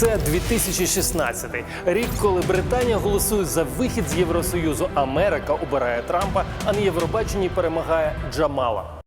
Це 2016 рік, коли Британія голосує за вихід з Євросоюзу. Америка обирає Трампа, а на Євробаченні перемагає Джамала.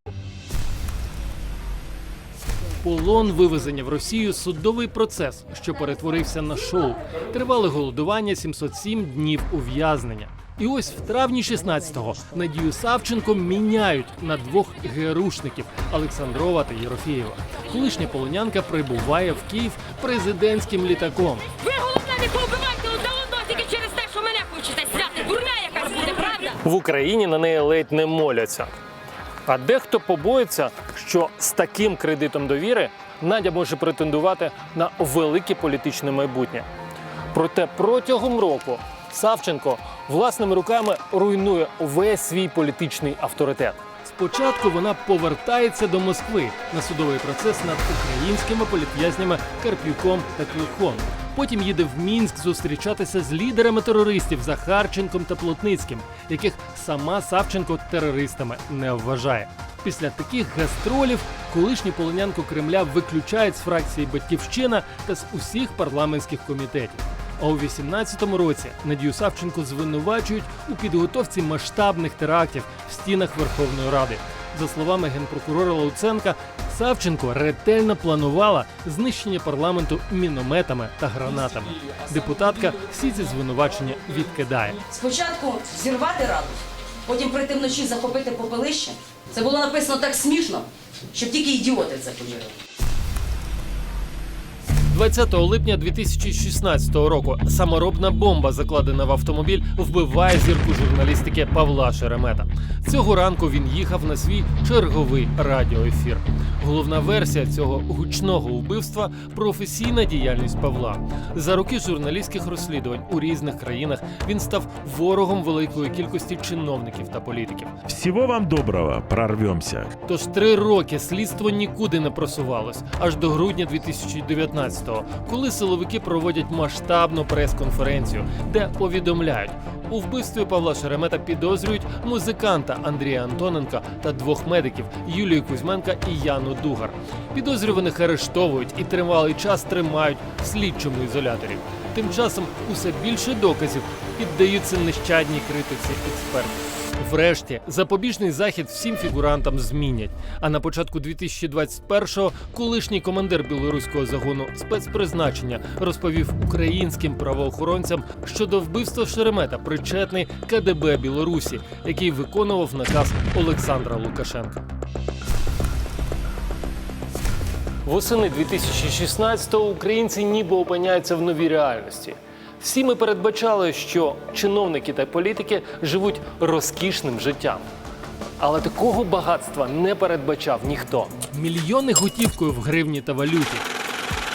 Полон вивезення в Росію судовий процес, що перетворився на шоу. Тривали голодування 707 днів ув'язнення. І ось в травні 16-го Надію Савченко міняють на двох ГРУшників Олександрова та Єрофєєва. Колишня полонянка прибуває в Київ президентським літаком. Ви головне не повбивайте одного тільки через те, що мене хочете зняти. Дурня якась буде, правда? В Україні на неї ледь не моляться. А дехто побоїться, що з таким кредитом довіри Надя може претендувати на велике політичне майбутнє. Проте протягом року Савченко власними руками руйнує весь свій політичний авторитет. Спочатку вона повертається до Москви на судовий процес над українськими політв'язнями Карп'юком та Клихом. Потім їде в Мінськ зустрічатися з лідерами терористів Захарченком та Плотницьким, яких сама Савченко терористами не вважає. Після таких гастролів колишню полонянку Кремля виключають з фракції Батьківщина та з усіх парламентських комітетів. А у 18-му році Надію Савченко звинувачують у підготовці масштабних терактів в стінах Верховної Ради. За словами генпрокурора Луценка, Савченко ретельно планувала знищення парламенту мінометами та гранатами. Депутатка всі ці звинувачення відкидає. Спочатку зірвати раду, потім прийти вночі захопити попелище. Це було написано так смішно, щоб тільки ідіоти це повірили. 20 липня 2016 року саморобна бомба, закладена в автомобіль, вбиває зірку журналістики Павла Шеремета. Цього ранку він їхав на свій черговий радіоефір. Головна версія цього гучного вбивства професійна діяльність Павла. За роки журналістських розслідувань у різних країнах він став ворогом великої кількості чиновників та політиків. Всего вам доброго, прорвемся. Тож три роки слідство нікуди не просувалось аж до грудня 2019-го, коли силовики проводять масштабну прес-конференцію, де повідомляють, у вбивстві Павла Шеремета підозрюють музиканта Андрія Антоненка та двох медиків Юлію Кузьменка і Яну Дугар. Підозрюваних арештовують і тривалий час тримають в слідчому ізоляторі. Тим часом усе більше доказів піддаються нещадній критиці експертів. Врешті запобіжний захід всім фігурантам змінять. А на початку 2021-го колишній командир білоруського загону спецпризначення розповів українським правоохоронцям, що до вбивства Шеремета причетний КДБ Білорусі, який виконував наказ Олександра Лукашенка. Восени 2016-го українці ніби опиняються в новій реальності. Всі ми передбачали, що чиновники та політики живуть розкішним життям. Але такого багатства не передбачав ніхто. Мільйони готівкою в гривні та валюті.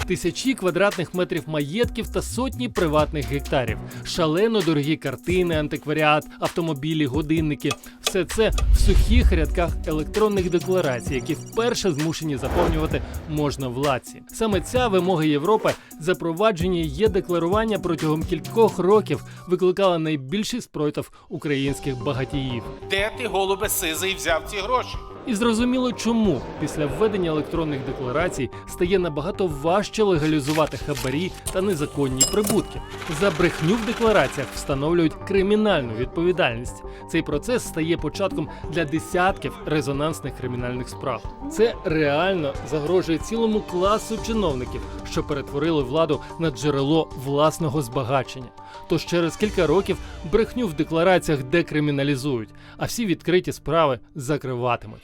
Тисячі квадратних метрів маєтків та сотні приватних гектарів, шалено дорогі картини, антикваріат, автомобілі, годинники все це в сухих рядках електронних декларацій, які вперше змушені заповнювати можна владці. Саме ця вимога Європи запровадження є декларування протягом кількох років викликала найбільший спротив українських багатіїв. Де ти, голубе сизий, взяв ці гроші? І зрозуміло, чому після введення електронних декларацій стає набагато важче легалізувати хабарі та незаконні прибутки. За брехню в деклараціях встановлюють кримінальну відповідальність. Цей процес стає початком для десятків резонансних кримінальних справ. Це реально загрожує цілому класу чиновників, що перетворили владу на джерело власного збагачення. Тож через кілька років брехню в деклараціях декриміналізують, а всі відкриті справи закриватимуть.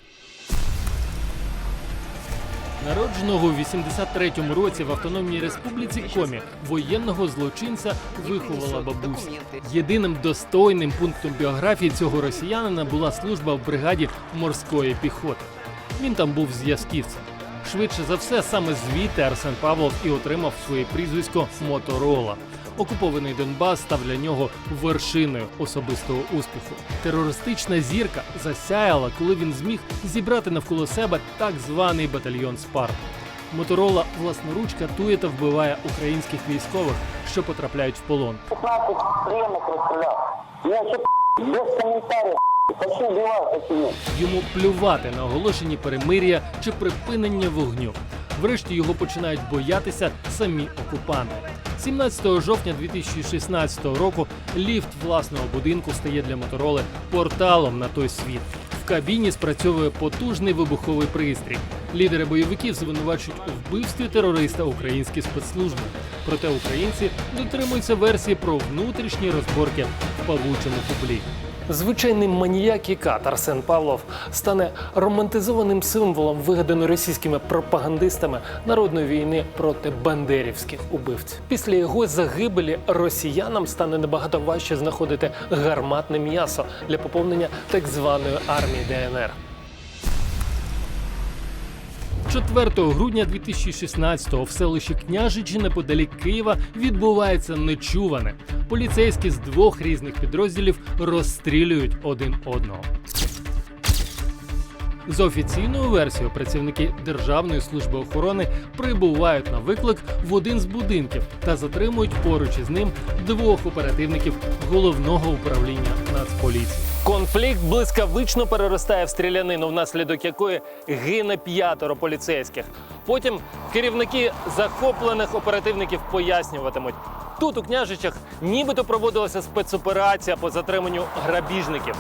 Народженого у 83-му році в Автономній Республіці Комі воєнного злочинця виховала бабуся. Єдиним достойним пунктом біографії цього росіянина була служба в бригаді морської піхоти. Він там був зв'язківцем. Швидше за все, саме звідти Арсен Павлов і отримав своє прізвисько Моторола. Окупований Донбас став для нього вершиною особистого успіху. Терористична зірка засяяла, коли він зміг зібрати навколо себе так званий батальйон Спарта. Моторола власноруч катує та вбиває українських військових, що потрапляють в полон. 15 пленных расстрелял. Я вообще без комментариев. Йому плювати на оголошені перемир'я чи припинення вогню. Врешті його починають боятися самі окупанти. 17 жовтня 2016 року ліфт власного будинку стає для мотороли порталом на той світ. В кабіні спрацьовує потужний вибуховий пристрій. Лідери бойовиків звинувачують у вбивстві терориста українські спецслужби. Проте українці дотримуються версії про внутрішні розборки в павучому кублі. Звичайний маніяк і кат Арсен Павлов стане романтизованим символом, вигаданої російськими пропагандистами народної війни проти бандерівських убивців. Після його загибелі росіянам стане набагато важче знаходити гарматне м'ясо для поповнення так званої армії ДНР. 4 грудня 2016-го в селищі Княжичі неподалік Києва відбувається нечуване. Поліцейські з двох різних підрозділів розстрілюють один одного. За офіційною версією, працівники Державної служби охорони прибувають на виклик в один з будинків та затримують поруч із ним двох оперативників головного управління Нацполіції. Конфлікт блискавично переростає в стрілянину, внаслідок якої гине п'ятеро поліцейських. Потім керівники захоплених оперативників пояснюватимуть. Тут у княжичах нібито проводилася спецоперація по затриманню грабіжників.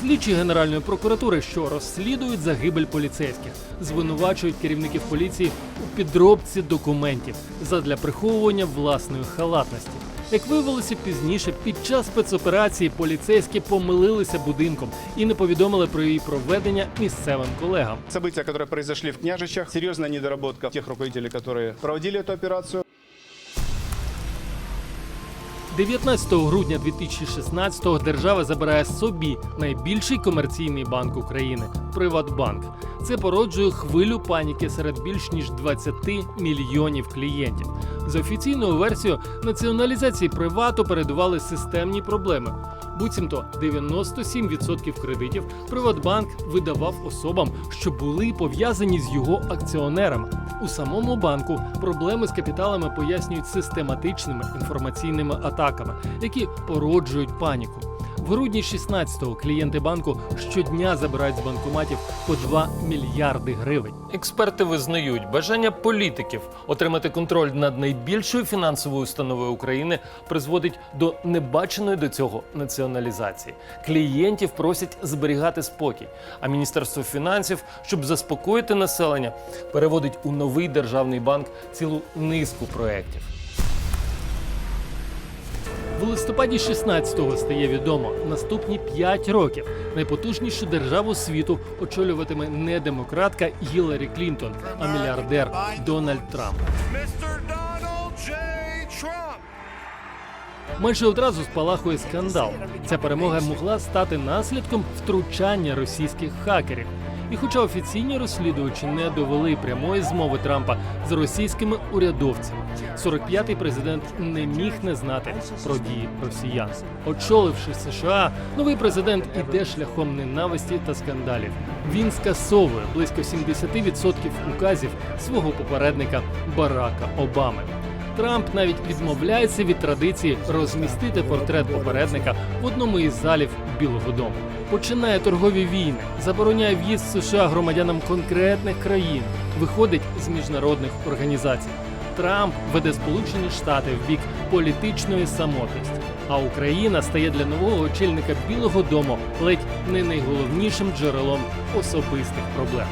Слідчі Генеральної прокуратури, що розслідують загибель поліцейських, звинувачують керівників поліції у підробці документів задля приховування власної халатності. Як виявилося пізніше, під час спецоперації поліцейські помилилися будинком і не повідомили про її проведення місцевим колегам. События, которые произошли в Княжичах, серьезная недоработка тех руководителей, которые проводили эту операцию. 19 грудня 2016-го держава забирає собі найбільший комерційний банк України Приватбанк. Це породжує хвилю паніки серед більш ніж 20 мільйонів клієнтів. За офіційною версією націоналізації привату передували системні проблеми. Буцімто 97% кредитів Приватбанк видавав особам, що були пов'язані з його акціонерами. У самому банку проблеми з капіталами пояснюють систематичними інформаційними атаками, які породжують паніку. В грудні 16-го клієнти банку щодня забирають з банкоматів по 2 мільярди гривень. Експерти визнають, бажання політиків отримати контроль над найбільшою фінансовою установою України призводить до небаченої до цього націоналізації. Клієнтів просять зберігати спокій. А міністерство фінансів, щоб заспокоїти населення, переводить у новий державний банк цілу низку проєктів. В листопаді 16-го стає відомо, наступні 5 років найпотужнішу державу світу очолюватиме не демократка Гіларі Клінтон, а мільярдер Дональд Трамп. Майже одразу спалахує скандал. Ця перемога могла стати наслідком втручання російських хакерів. І хоча офіційні розслідувачі не довели прямої змови Трампа з російськими урядовцями, 45-й президент не міг не знати про дії росіян. Очоливши США, новий президент іде шляхом ненависті та скандалів. Він скасовує близько 70% указів свого попередника Барака Обами. Трамп навіть відмовляється від традиції розмістити портрет попередника в одному із залів Білого Дому. Починає торгові війни, забороняє в'їзд США громадянам конкретних країн, виходить з міжнародних організацій. Трамп веде Сполучені Штати в бік політичної самотності, а Україна стає для нового очільника Білого Дому ледь не найголовнішим джерелом особистих проблем.